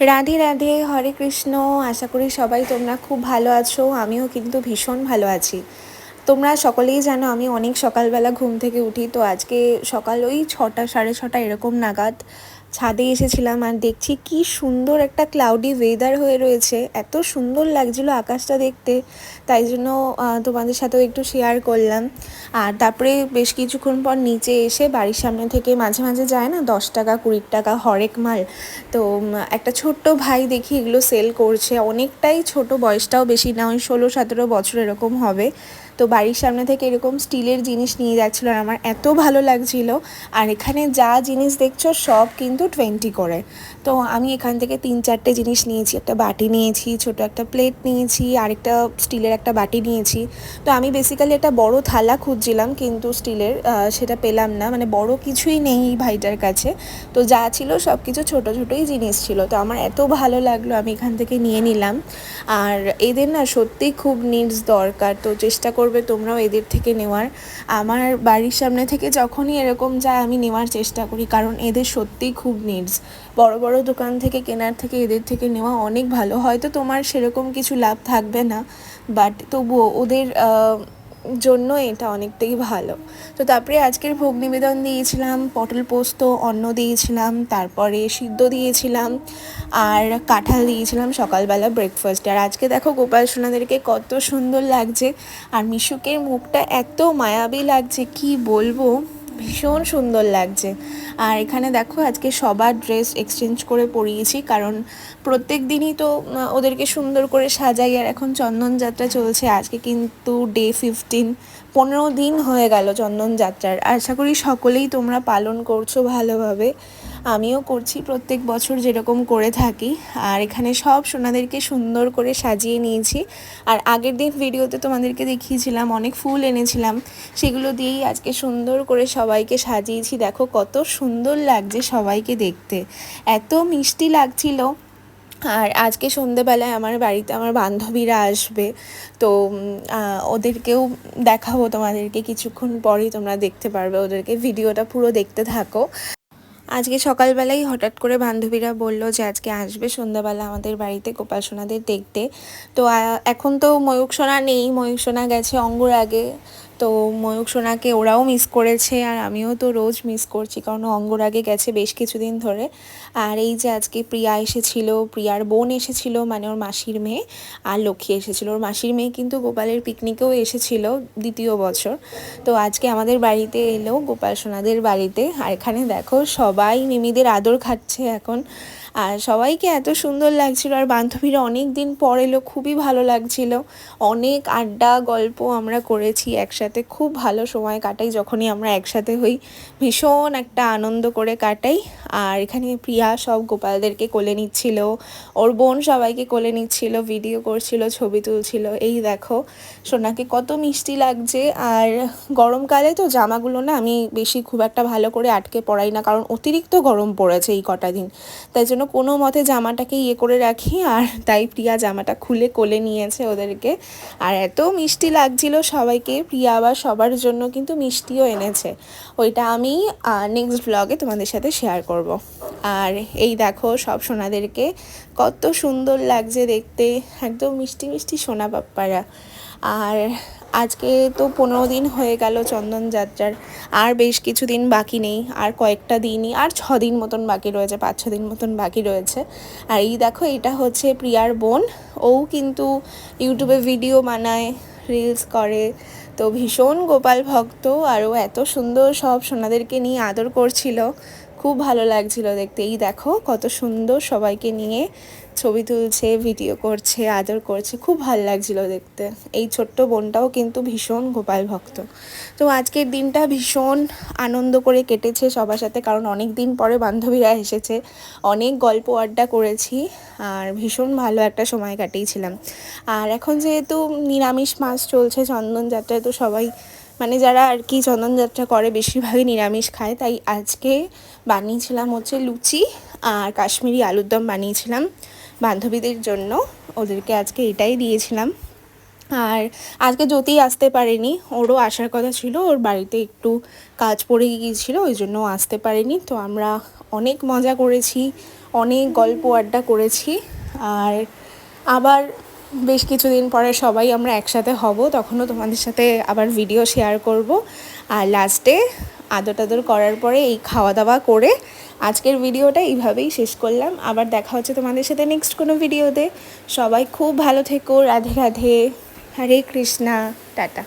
রাধে রাধে, হরে কৃষ্ণ। আশা করি সবাই তোমরা খুব ভালো আছো। আমিও কিন্তু ভীষণ ভালো আছি। তোমরা সকলেই জানো আমি অনেক সকালবেলা ঘুম থেকে উঠি, তো আজকে সকাল ওই ছটা, সাড়ে ছটা এরকম নাগাদ ছাদে এসেছিলাম আর দেখছি কি সুন্দর একটা ক্লাউডি ওয়েদার হয়ে রয়েছে। এত সুন্দর লাগছিল আকাশটা দেখতে। তাই জন্য তোমাদের সাথেও একটু শেয়ার করলাম। আর তারপরে বেশ কিছুক্ষণ পর নিচে এসে বাড়ির সামনে থেকে মাঝে মাঝে যায় না, দশ টাকা, কুড়ি টাকা, হরেক মাল। তো একটা ছোট্ট ভাই দেখি এগুলো সেল করছে। অনেকটাই ছোট, বয়সটাও বেশি না, ওই ষোলো, সতেরো বছর এরকম হবে। তো বাড়ির সামনে থেকে এরকম স্টিলের জিনিস নিয়ে যাচ্ছিল আর আমার এত ভালো লাগছিল। আর এখানে যা জিনিস দেখছ সব কিন্তু টোয়েন্টি করে। তো আমি এখান থেকে তিন চারটে জিনিস নিয়েছি, একটা বাটি নিয়েছি, ছোট একটা প্লেট নিয়েছি, আরেকটা স্টিলের একটা বাটি নিয়েছি। তো আমি বেসিক্যালি একটা বড় থালা খুঁজছিলাম কিন্তু স্টিলের সেটা পেলাম না। মানে বড় কিছুই নেই ভাইটার কাছে। তো যা ছিল সব কিছু ছোটো ছোটোই জিনিস ছিল। তো আমার এত ভালো লাগল, আমি এখান থেকে নিয়ে নিলাম। আর এদের না সত্যিই খুব নিডস দরকার। তো চেষ্টা করবে তোমরাও এদের থেকে নেওয়ার। আমার বাড়ির সামনে থেকে যখনই এরকম যায়, আমি নেওয়ার চেষ্টা করি, কারণ এদের সত্যিই খুব নিডস বড় বড় দোকান থেকে, কেনার থেকে, এদের থেকে নেওয়া অনেক ভালো। হয়তো তোমার সেরকম কিছু লাভ থাকবে না বাট তবুও ওদের জন্য এটা অনেকটাই ভালো। তো তারপরে আজকের ভোগ নিবেদন দিয়েছিলাম, পটল পোস্ত, অন্ন দিয়েছিলাম, তারপরে সিদ্ধ দিয়েছিলাম, আর কাঁঠাল দিয়েছিলাম, সকালবেলা ব্রেকফাস্টে আর আজকে দেখো গোপাল সোনাদেরকে কত সুন্দর লাগছে, আর মিশুকের মুখটা এত মায়াবী লাগছে, কি বলব? ভীষণ সুন্দর লাগছে। আর এখানে দেখো আজকে সবার ড্রেস এক্সচেঞ্জ করে পরিয়েছি, কারণ প্রত্যেক দিনই তো ওদেরকে সুন্দর করে সাজাই, আর এখন চন্দন যাত্রা চলছে। আজকে কিন্তু ডে ফিফটিন পনেরো দিন হয়ে গেল চন্দন যাত্রার। আশা করি সকলেই তোমরা পালন করছ ভালোভাবে। আমিও করছি প্রত্যেক বছর যেরকম করে থাকি। আর এখানে সব সোনাদেরকে সুন্দর করে সাজিয়ে নিয়েছি। আর আগের দিন ভিডিওতে তোমাদেরকে দেখিয়েছিলাম, অনেক ফুল এনেছিলাম। সেগুলো দিয়েই আজকে সুন্দর করে সবাইকে সাজিয়েছি। দেখো কত সুন্দর লাগছে সবাইকে দেখতে। এত মিষ্টি লাগছিল। আর আজকে সন্ধেবেলায় আমার বাড়িতে আমার বান্ধবীরা আসবে। তো ওদেরকেও দেখাবো তোমাদেরকে। কিছুক্ষণ পরেই তোমরা দেখতে পারবে। ওদেরকে ভিডিওটা পুরো দেখতে থাকো। আজকে সকালবেলাই হঠাৎ করে বান্ধবীরা বলল যে আজকে আসবে সন্ধ্যাবেলা আমাদের বাড়িতে গোপাল সোনাদের দেখতে। তো এখন তো ময়ূক সোনা নেই ময়ূক সোনা গেছে অঙ্গুর আগে তো ময়ূক সোনাকে ওরাও মিস করেছে আর আমিও তো রোজ মিস করছি কারণ ও অঙ্গুর আগে গেছে বেশ কিছুদিন ধরে। আর এই যে আজকে প্রিয়া এসেছিল, প্রিয়ার বোন এসেছিল মানে ওর মাসির মেয়ে আর লক্ষ্মী এসেছিল। ওর মাসির মেয়ে কিন্তু গোপালের পিকনিকেও এসেছিল দ্বিতীয় বছর। তো আজকে আমাদের বাড়িতে এলো গোপাল সোনাদের বাড়িতে। আর এখানে দেখো সবাই মিমিদের আদর খাচ্ছে এখন। আর সবাইকে এত সুন্দর লাগছিল আর বান্ধবীরা অনেক দিন পর এলো, খুবই ভালো লাগছিল। অনেক আড্ডা, গল্প আমরা করেছি একসাথে, খুব ভালো সময় কাটাই যখনই আমরা একসাথে হই। ভীষণ একটা আনন্দ করে কাটাই। আর এখানে প্রিয়া সব গোপালদেরকে কোলে নিচ্ছিল, ওর বোন সবাইকে কোলে নিচ্ছিল ভিডিও করছিল, ছবি তুলছিল। এই দেখো, সোনাকে কত মিষ্টি লাগছে। আর গরমকালে তো জামাগুলো না আমি বেশি খুব একটা ভালো করে আটকে পরাই না, কারণ অতিরিক্ত গরম পড়েছে এই কটা দিন। তাই জন্য কোনো মতে জামাটাকে ইয়ে করে রাখি, আর তাই প্রিয়া জামাটা খুলে কোলে নিয়েছে ওদেরকে। আর এত মিষ্টি লাগছিল সবাইকে, প্রিয়া আবার সবার জন্য কিন্তু মিষ্টিও এনেছে। ওইটা আমি নেক্সট ব্লগে তোমাদের সাথে শেয়ার করব। আর এই দেখো সব সোনাদেরকে, কত সুন্দর লাগছে দেখতে। একদম মিষ্টি মিষ্টি সোনা পাপ্পারা। আর আজকে তো পনেরো দিন হয়ে গেল চন্দন যাত্রার। আর বেশ কিছুদিন বাকি নেই, আর কয়েকটা দিনই, আর ছ দিন মতন বাকি রয়েছে, পাঁচ ছ দিন মতন বাকি রয়েছে। আর এই দেখো, এটা হচ্ছে প্রিয়ার বোন। ও কিন্তু ইউটিউবে ভিডিও বানায় রিলস করে। তো ভীষণ গোপাল ভক্ত, আর ও এত সুন্দর সব সোনাদেরকে নিয়ে আদর করছিল। খুব ভালো লাগছিল দেখতে। এই দেখো কত সুন্দর সবাইকে নিয়ে ছবি তুলছে ভিডিও করছে, আদর করছে। খুব ভালো লাগছিল দেখতে। এই ছোট্ট বোনটাও কিন্তু ভীষণ গোপাল ভক্ত। তো আজকের দিনটা ভীষণ আনন্দ করে কেটেছে সবার সাথে, কারণ অনেক দিন পরে বান্ধবীরা এসেছে। অনেক গল্প আড্ডা করেছি আর ভীষণ ভালো একটা সময় কাটিয়েছিলাম। আর এখন যেহেতু নিরামিষ মাস চলছে, চন্দন যাত্রায় তো সবাই মানে যারা আর কি চন্দনযাত্রা করে, বেশিরভাগই নিরামিষ খায়। তাই আজকে বানিয়েছিলাম হচ্ছে লুচি আর কাশ্মীরি আলুর দম বানিয়েছিলাম বান্ধবীদের জন্য। ওদেরকে আজকে এটাই দিয়েছিলাম। আর আজকে জ্যোতি আসতে পারেনি, ওরও আসার কথা ছিল, ওর বাড়িতে একটু কাজ পড়ে গিয়েছিল, ওই জন্য আসতে পারেনি। তো আমরা অনেক মজা করেছি, অনেক গল্প আড্ডা করেছি। আর আবার বেশ কিছুদিন পরে সবাই আমরা একসাথে হব, তখনও তোমাদের সাথে আবার ভিডিও শেয়ার করব। আর লাস্টে আদর টাদর করার পরে এই খাওয়া দাওয়া করে আজকের ভিডিওটা এইভাবেই শেষ করলাম। আবার দেখা হচ্ছে তোমাদের সাথে নেক্সট কোনো ভিডিওতে সবাই খুব ভালো থেকো, রাধে রাধে, হরে কৃষ্ণা, টাটা।